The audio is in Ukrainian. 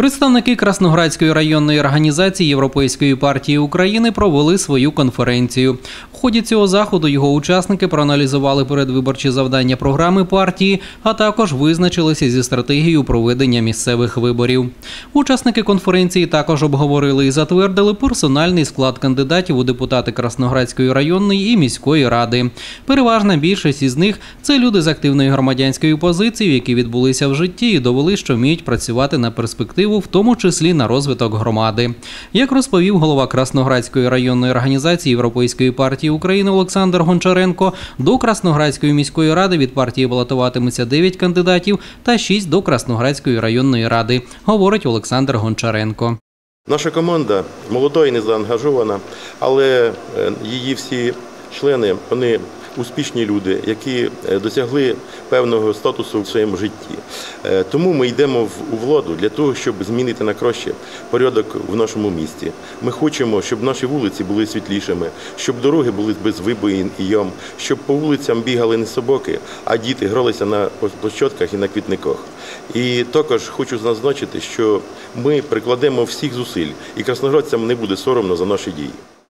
Представники Красноградської районної організації Європейської партії України провели свою конференцію. В ході цього заходу його учасники проаналізували передвиборчі завдання програми партії, а також визначилися зі стратегією проведення місцевих виборів. Учасники конференції також обговорили і затвердили персональний склад кандидатів у депутати Красноградської районної і міської ради. Переважна більшість із них це люди з активною громадянською позицією, які відбулися в житті і довели, що вміють працювати на перспективу, в тому числі на розвиток громади. Як розповів голова Красноградської районної організації Європейської партії України Олександр Гончаренко, до Красноградської міської ради від партії балотуватиметься 9 кандидатів та 6 до Красноградської районної ради, говорить Олександр Гончаренко. Наша команда молода і незаангажована, але е, її всі члени вони успішні люди, які е, досягли певного статусу в своєму житті. Е, Тому ми йдемо у владу для того, щоб змінити на краще порядок в нашому місті. Ми хочемо, щоб наші вулиці були світлішими, щоб дороги були без вибоїн і ям, щоб по вулицям бігали не собаки, а діти гралися на площадках і на квітниках. І також хочу зазначити, що ми прикладемо всіх зусиль, і красноградцям не буде соромно за наші дії.